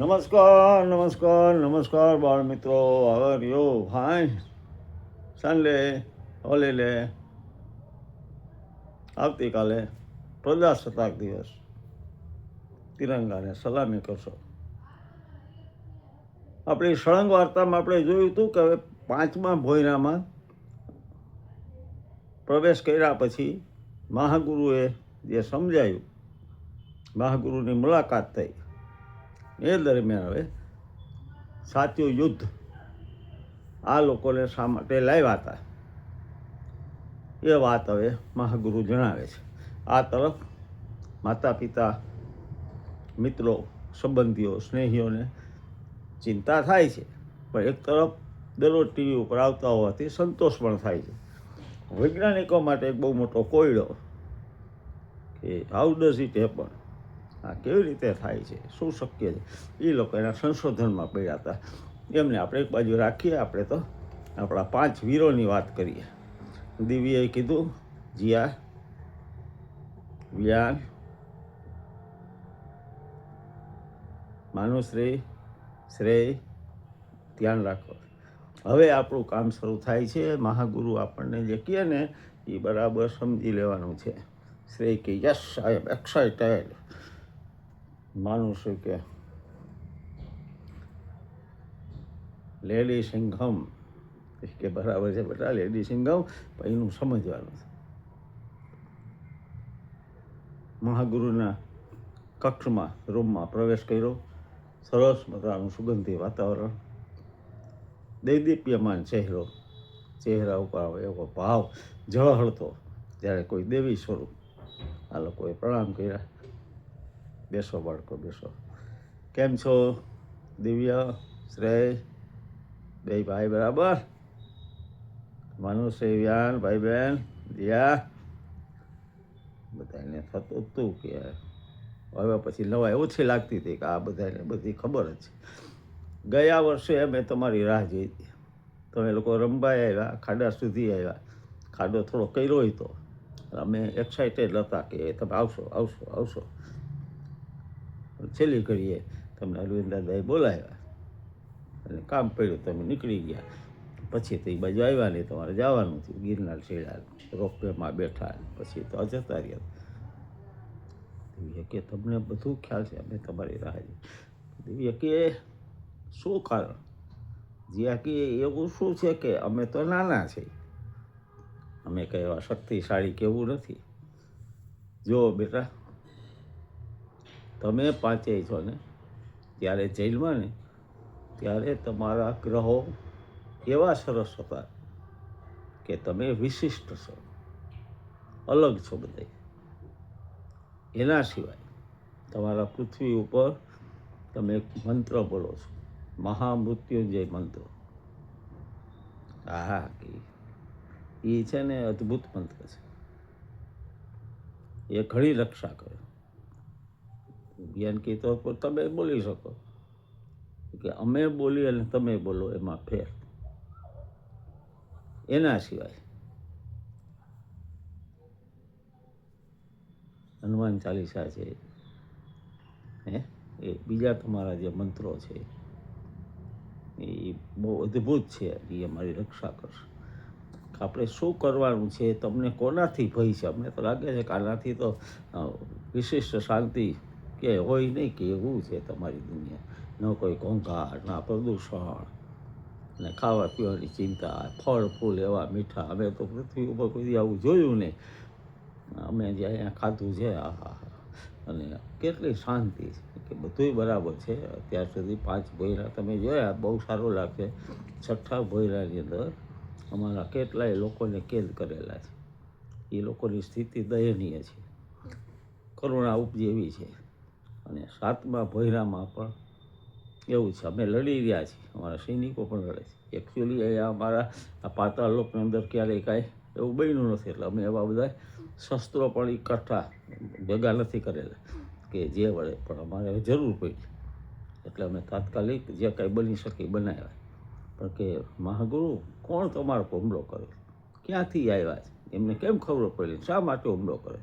નમસ્કાર નમસ્કાર નમસ્કાર બાળ મિત્રો. આર યુ ફાઇન ઓલે લે આવતીકાલે પ્રજાસત્તાક દિવસ. તિરંગાને સલામી કરશો. આપણી સળંગ વાર્તામાં આપણે જોયું હતું કે હવે પાંચમા ભોયરામાં પ્રવેશ કર્યા પછી મહાગુરુએ જે સમજાયું, મહાગુરુની મુલાકાત થઈ. એ દરમિયાન હવે સાચું યુદ્ધ આ લોકોને શા માટે લાવ્યા હતા? એ વાત હવે મહાગુરુ જણાવે છે. આ તરફ માતા પિતા મિત્રો, સંબંધીઓ, સ્નેહીઓને ચિંતા થાય છે. પણ એક તરફ દરરોજ ટીવી ઉપર આવતા હોવાથી સંતોષ પણ થાય છે. વૈજ્ઞાનિકો માટે એક બહુ મોટો કોયડો કે હાઉ ડઝ ઇટ હેપન. આ કેવી રીતે થાય છે? શું શક્ય છે? એ લોકો એના સંશોધનમાં પડ્યા હતા. એમને આપણે એક બાજુ રાખીએ, આપણે તો આપણા પાંચ વીરોની વાત કરીએ. દિવ્યએ કીધું, જીયા, વ્યાન, માનુશ્રી, શ્રેય, ધ્યાન રાખો. હવે આપણું કામ શરૂ થાય છે. મહાગુરુ આપણને જે કહે ને, એ બરાબર સમજી લેવાનું છે. શ્રેય કે યસ આઈ એમ એક્સાઇટેડ માનુશ્રી કે લેડી સિંઘમ, કે બરાબર છે બેટા, લેડી સિંઘમ પહેલું સમજવાનું છે. મહાગુરુના કક્ષમાં, રૂમમાં પ્રવેશ કર્યો. સરસ મજાનું સુગંધી વાતાવરણ. દૈદીપ્યમાન ચહેરો, ચહેરા ઉપર એવો ભાવ ઝળહળતો જ્યારે કોઈ દેવી સ્વરૂપ આ લોકોએ પ્રણામ કર્યા. બેસો બાળકો, બેસો. કેમ છો? દિવ્ય, શ્રેય બે ભાઈ બરાબર? મનુષ્ય વ્યાન ભાઈ બહેન દિયા. બધાને થતું હતું કે હવે પછી નવાઈ ઓછી લાગતી હતી કે આ બધાને બધી ખબર જ છે. ગયા વર્ષે મેં તમારી રાહ જોઈ હતી તમે લોકો રંબાઈ આવ્યા, ખાડા સુધી આવ્યા. ખાડો થોડો કર્યો હોય તો. અમે એક્સાઇટેડ હતા કે તમે આવશો આવશો આવશો. છેલ્લી ઘડીએ તમને અરવિંદ દાદાએ બોલાવ્યા અને કામ પડ્યું, તમે નીકળી ગયા. પછી તો એ બાજુ આવ્યા નહીં, તમારે જવાનું થયું. ગિરનાર છેડા રોપવેમાં બેઠા પછી તો જતા રહ્યા. દિવ્ય કે, તમને બધું ખ્યાલ છે, અમે તમારી રાહ. દિવ્ય કે, શું કારણ? જ્યાં કે, એવું શું છે કે અમે તો નાના છીએ અમે કંઈ એવા શક્તિશાળી કેવું નથી. જો બેટા તમે પાંચેય છો ને ત્યારે જેલમાં ને ત્યારે તમારા ગ્રહો એવા સરસ હતા કે તમે વિશિષ્ટ છો, અલગ છો બધા એના સિવાય તમારા પૃથ્વી ઉપર તમે એક મંત્ર બોલો છો, મહામૃત્યુંજય મંત્ર. હા એ છે ને અદ્ભુત મંત્ર છે. એ ઘણી રક્ષા કરે. જ્ઞાન તૌર પર તમે બોલી શકો. કે અમે બોલી અને તમે બોલો એમાં ફેર. એના સિવાય. હનુમાન ચાલીસા છે. હે? એ બીજા તમારા જે મંત્રો છે, એ બહુ અદ્ભુત છે. એ અમારી રક્ષા કરશે. આપણે શું કરવાનું છે તમને કોનાથી ભય છે? અમને તો લાગે છે કે આનાથી તો વિશિષ્ટ શાંતિ કે હોય નહીં કે એવું છે તમારી દુનિયા. ન કોઈ ઘોંઘાટ, ના પ્રદૂષણ. ને ખાવા પીવાની ચિંતા ફળ ફૂલ એવા મીઠા. અમે તો પૃથ્વી ઉપર કોઈ આવું જોયું નહીં. અમે જે અહીંયા ખાધું છે આહા અને કેટલી શાંતિ છે. કે બધુંય બરાબર છે. અત્યાર સુધી પાંચ ભોયરા તમે જોયા, બહુ સારું લાગશે છઠ્ઠા ભોયરાની અંદર અમારા કેટલાય લોકોને કેદ કરેલા છે. એ લોકોની સ્થિતિ દયનીય છે. કરુણા ઉપજી એવી છે. અને સાતમા ભોયરામાં પણ એવું છે. અમે લડી રહ્યા છીએ. અમારા સૈનિકો પણ લડે છે. એકચ્યુઅલી અહીંયા અમારા આ પાતાળ લોકની અંદર ક્યારેય કાંઈ એવું બન્યું નથી. એટલે અમે એવા બધા શસ્ત્રો પણ એકઠા ભેગા નથી કરેલા કે જે વડે પણ અમારે જરૂર પડી. એટલે અમે તાત્કાલિક જે કાંઈ બની શકે બનાવ્યા. પણ કે મહાગુરુ, કોણ તમારો હુમલો કરે ક્યાંથી આવ્યા છે? એમને કેમ ખબર પડી? શા માટે હુમલો કરે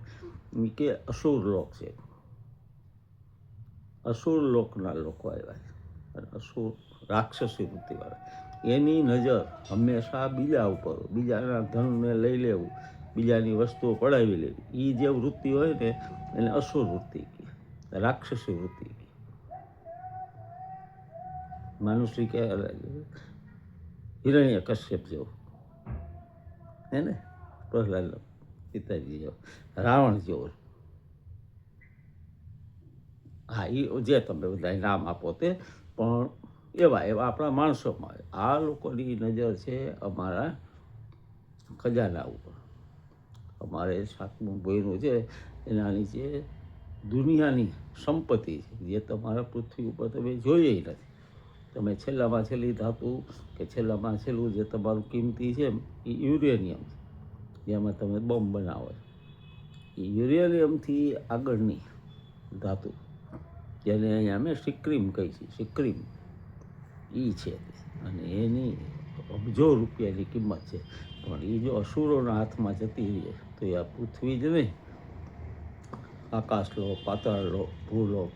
કે અસુર લોક છે. અસુર લોકના લોકો આવ્યા છે. અને અસુર રાક્ષસી વૃત્તિવાળા એની નજર હંમેશા બીજા ઉપર, બીજાના ધનને લઈ લેવું, બીજાની વસ્તુઓ પડાવી લેવી. એ જે વૃત્તિ હોય ને, એને અસુર વૃત્તિ કહે, રાક્ષસી વૃત્તિ કહે. માનુષી કે, હિરણ્ય કશ્યપ જેવો. હે ને? પ્રહલાદ પિતાજી જેવો, રાવણ જેવો. હા એ જે તમે બધા નામ આપો તે, પણ એવા એવા આપણા માણસોમાં આ લોકોની નજર છે અમારા ખજાના ઉપર. અમારે સાતમું ભયનું છે એના નીચે દુનિયાની સંપત્તિ છે, જે તમારા પૃથ્વી ઉપર તમે જોઈએ નથી. તમે છેલ્લામાં છેલ્લી ધાતુ કે છેલ્લામાં છેલ્લું જે તમારું કિંમતી છે, એ યુરેનિયમ છે. જેમાં તમે બોમ્બ બનાવો છો. એ યુરેનિયમથી આગળની ધાતુ. જેને અહીંયા અમે સિક્રીમ કહી છીએ, સિક્રીમ. એ છે. અને એની અબજો રૂપિયાની કિંમત છે. પણ એ જો અસુરોના હાથમાં જતી રહે, તો એ આ પૃથ્વી જ નહીં. આકાશ લો પાતાળ લો ભૂલો,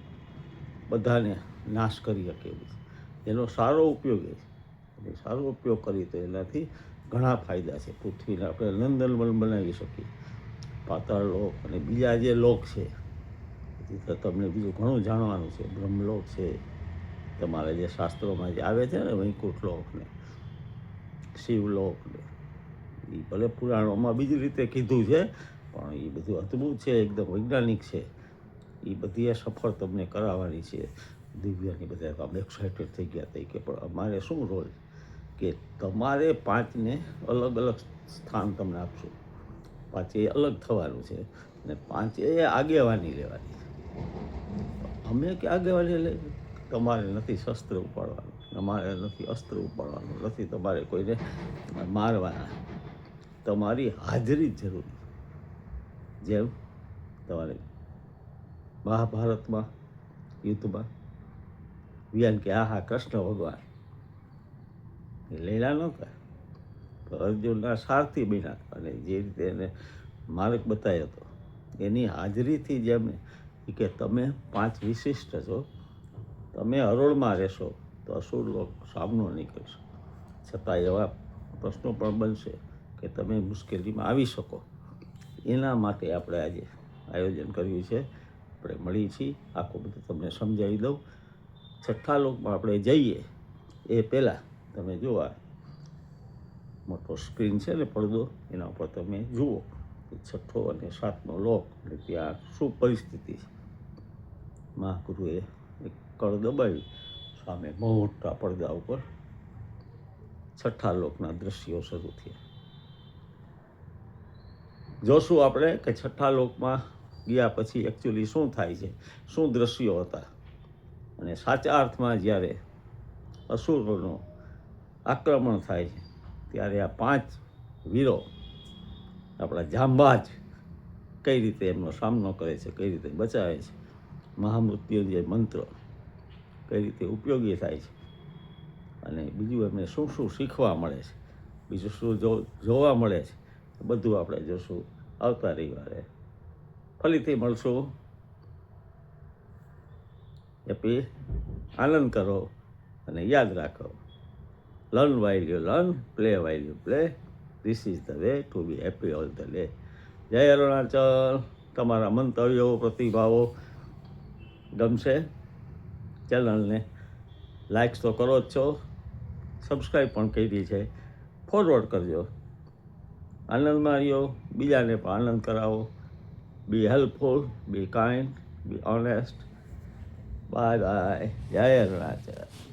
બધાને નાશ કરી શકે એવું છે. એનો સારો ઉપયોગ એ છે. અને સારો ઉપયોગ કરી તો એનાથી ઘણા ફાયદા છે. પૃથ્વીને આપણે નંદનવન બનાવી શકીએ. પાતાળ લોક અને બીજા જે લોક છે તો તમને બીજું ઘણું જાણવાનું છે. બ્રહ્મલોક છે. તમારા જે શાસ્ત્રોમાં જે આવે છે ને વૈકુંઠ શિવલોકને એ ભલે પુરાણોમાં બીજી રીતે કીધું છે, પણ એ બધું અદ્ભુત છે, એકદમ વૈજ્ઞાનિક છે. એ બધી સફળ તમને કરાવવાની છે. દિવ્યાની બધા આમ એક્સાઇટેડ થઈ ગયા તરીકે પણ અમારે શું રોલ કે તમારે પાંચને અલગ અલગ સ્થાન તમને આપશું. પાંચે અલગ થવાનું છે. અને પાંચે આગેવાની લેવાની અમે કે આગેવાની લે તમારે નથી શસ્ત્ર ઉપાડવાનું, તમારે નથી અસ્ત્ર ઉપાડવાનું, નથી તમારે કોઈને મારવાના. તમારી હાજરી જરૂરી જેમ તમારે મહાભારતમાં, યુદ્ધમાં વિયાન કે આ હા કૃષ્ણ ભગવાન. એ લેલા નહોતા અર્જુનના સારથી બન્યા અને જે રીતે એને માર્ગ બતાવ્યો હતો, એની હાજરીથી જ એમને ઈ કે તમે પાંચ વિશિષ્ટ છો. તમે હરોળમાં રહેશો તો અસુર લોક સામનો નહીં કરશો. છતાં એવા પ્રશ્નો પણ બનશે કે તમે મુશ્કેલીમાં આવી શકો. એના માટે આપણે આજે આયોજન કર્યું છે. આપણે મળી છીએ. આખું બધું તમને સમજાવી દઉં. છઠ્ઠા લોકમાં આપણે જઈએ. એ પહેલાં તમે જોવા મોટો સ્ક્રીન છે ને પડદો, એના ઉપર તમે જુઓ. છઠ્ઠો અને સાતમો લોક. અને ત્યાં શું પરિસ્થિતિ છે? મહાગુરુએ એક કળ દબાવી. સામે મોટા પડદા ઉપર છઠ્ઠા લોકના દ્રશ્યો શરૂ થયા. જોશું આપણે કે છઠ્ઠા લોકમાં ગયા પછી એકચ્યુઅલી શું થાય છે? શું દ્રશ્યો હતા? અને સાચા અર્થમાં જ્યારે અસુરોનો આક્રમણ થાય છે, ત્યારે આ પાંચ વીરો આપણા જાંબાજ કઈ રીતે એમનો સામનો કરે છે, કઈ રીતે બચાવે છે મહામૃત્યુ જે મંત્ર કઈ રીતે ઉપયોગી થાય છે અને બીજું એમને શું શું શીખવા મળે છે, બીજું શું જોવા મળે છે બધું આપણે જોશું આવતા રવિવારે. ફરીથી મળશું. એપી, આનંદ કરો અને યાદ રાખો. Learn while you learn play while you play this is the way to be happy all the day જય અરુણાચલ તમારા મંતવ્યો, પ્રતિભાવો ગમશે ચેનલને લાઇક્સ તો કરો જ છો. સબસ્ક્રાઈબ પણ કરી છે. ફોરવર્ડ કરજો. આનંદ માર્યો. બીજાને પણ આનંદ કરાવો. Be helpful be kind be honest bye bye જય અરુણાચલ